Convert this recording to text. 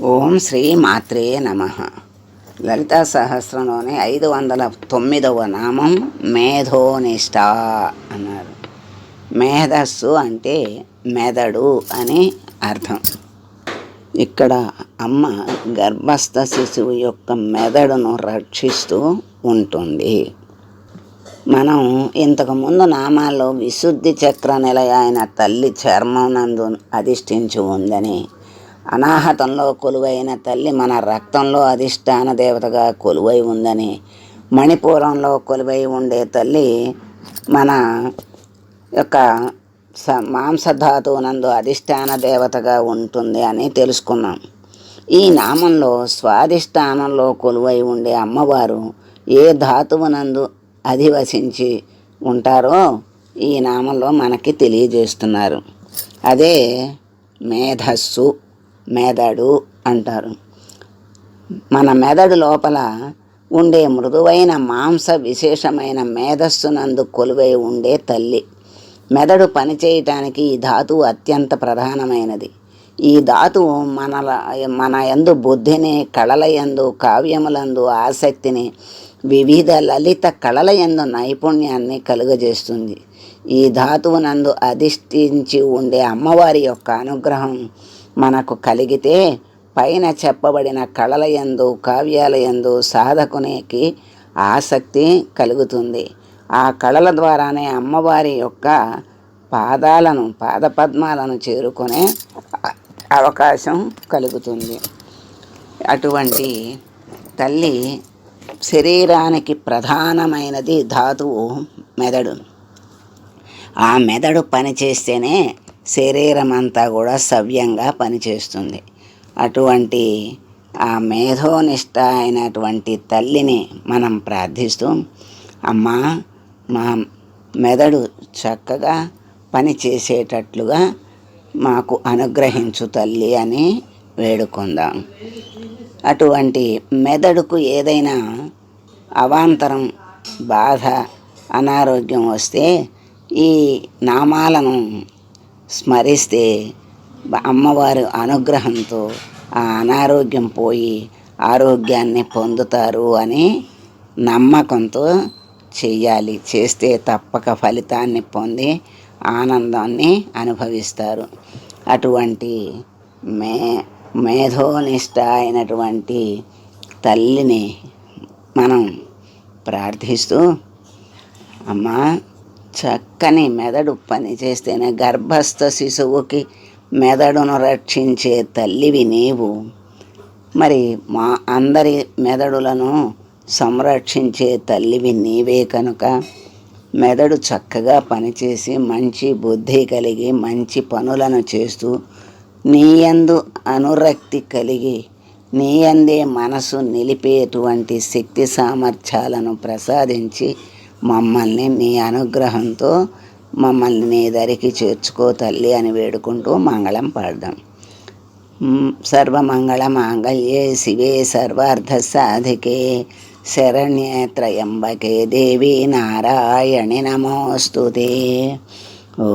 ఓం శ్రీ మాత్రే నమ. లలితా సహస్రంలోని ఐదు వందల తొమ్మిదవ నామం మేధోనిష్ట అన్నారు. మేధస్సు అంటే మెదడు అని అర్థం. ఇక్కడ అమ్మ గర్భస్థ శిశువు యొక్క మెదడును రక్షిస్తూ ఉంటుంది. మనం ఇంతకుముందు నామాల్లో విశుద్ధి చక్ర నిలయ అయిన తల్లి చర్మం నందు అధిష్ఠించి ఉందని అనాహతంలో కొలువైన తల్లి మన రక్తంలో అధిష్టాన దేవతగా కొలువై ఉందని మణిపూరంలో కొలువై ఉండే తల్లి మన యొక్క స మాంసధాతువునందు అధిష్టాన దేవతగా ఉంటుంది అని తెలుసుకున్నాం. ఈ నామంలో స్వాధిష్టానంలో కొలువై ఉండే అమ్మవారు ఏ ధాతువునందు అధివసించి ఉంటారో ఈ నామంలో మనకి తెలియజేస్తున్నారు. అదే మేధస్సు. మెదడు అంటారు. మన మెదడు లోపల ఉండే మృదువైన మాంస విశేషమైన మేధస్సునందు కొలువై ఉండే తల్లి. మెదడు పనిచేయటానికి ఈ ధాతువు అత్యంత ప్రధానమైనది. ఈ ధాతువు మనల మన యందు బుద్ధిని కళల యందు కావ్యములందు ఆసక్తిని వివిధ లలిత కళల యందు నైపుణ్యాన్ని కలుగజేస్తుంది. ఈ ధాతువునందు అధిష్ఠించి ఉండే అమ్మవారి యొక్క అనుగ్రహం మనకు కలిగితే పైన చెప్పబడిన కళలయందు కావ్యాలయందు సాధకునికి ఆసక్తి కలుగుతుంది. ఆ కళల ద్వారానే అమ్మవారి యొక్క పాదాలను పాదపద్మాలను చేరుకునే అవకాశం కలుగుతుంది. అటువంటి తల్లి శరీరానికి ప్రధానమైనది ధాతువు మెదడు. ఆ మెదడు పనిచేస్తేనే శరీరం అంతా కూడా సవ్యంగా పనిచేస్తుంది. అటువంటి ఆ మేధోనిష్ట అయినటువంటి తల్లిని మనం ప్రార్థిస్తూ అమ్మా మా మెదడు చక్కగా పనిచేసేటట్లుగా మాకు అనుగ్రహించు తల్లి అని వేడుకుందాం. అటువంటి మెదడుకు ఏదైనా అవాంతరం బాధ అనారోగ్యం వస్తే ఈ నామాలను స్మరిస్తే అమ్మవారి అనుగ్రహంతో ఆ అనారోగ్యం పోయి ఆరోగ్యాన్ని పొందుతారు అని నమ్మకంతో చెయ్యాలి. చేస్తే తప్పక ఫలితాన్ని పొంది ఆనందాన్ని అనుభవిస్తారు. అటువంటి మే మేధోనిష్ట అయినటువంటి తల్లిని మనం ప్రార్థిస్తూ అమ్మా చక్కని మెదడు పని చేస్తేనే గర్భస్థ శిశువుకి మెదడును రక్షించే తల్లివి నీవు. మరి మా అందరి మెదడులను సంరక్షించే తల్లివి నీవే కనుక. మెదడు చక్కగా పనిచేసి మంచి బుద్ధి కలిగి మంచి పనులను చేస్తూ నీయందు అనురక్తి కలిగి నీయందే మనసు నిలిపేటువంటి శక్తి సామర్థ్యాలను ప్రసాదించి మమ్మల్ని నీ అనుగ్రహంతో మమ్మల్ని నీ దరికి చేర్చుకో తల్లి అని వేడుకుంటూ మంగళం పాడదాం. సర్వమంగళ మాంగళ్యే శివే సర్వార్థ సాధికే శరణ్యే త్రయంబకే దేవి నారాయణి నమోస్తుతే. ఓ.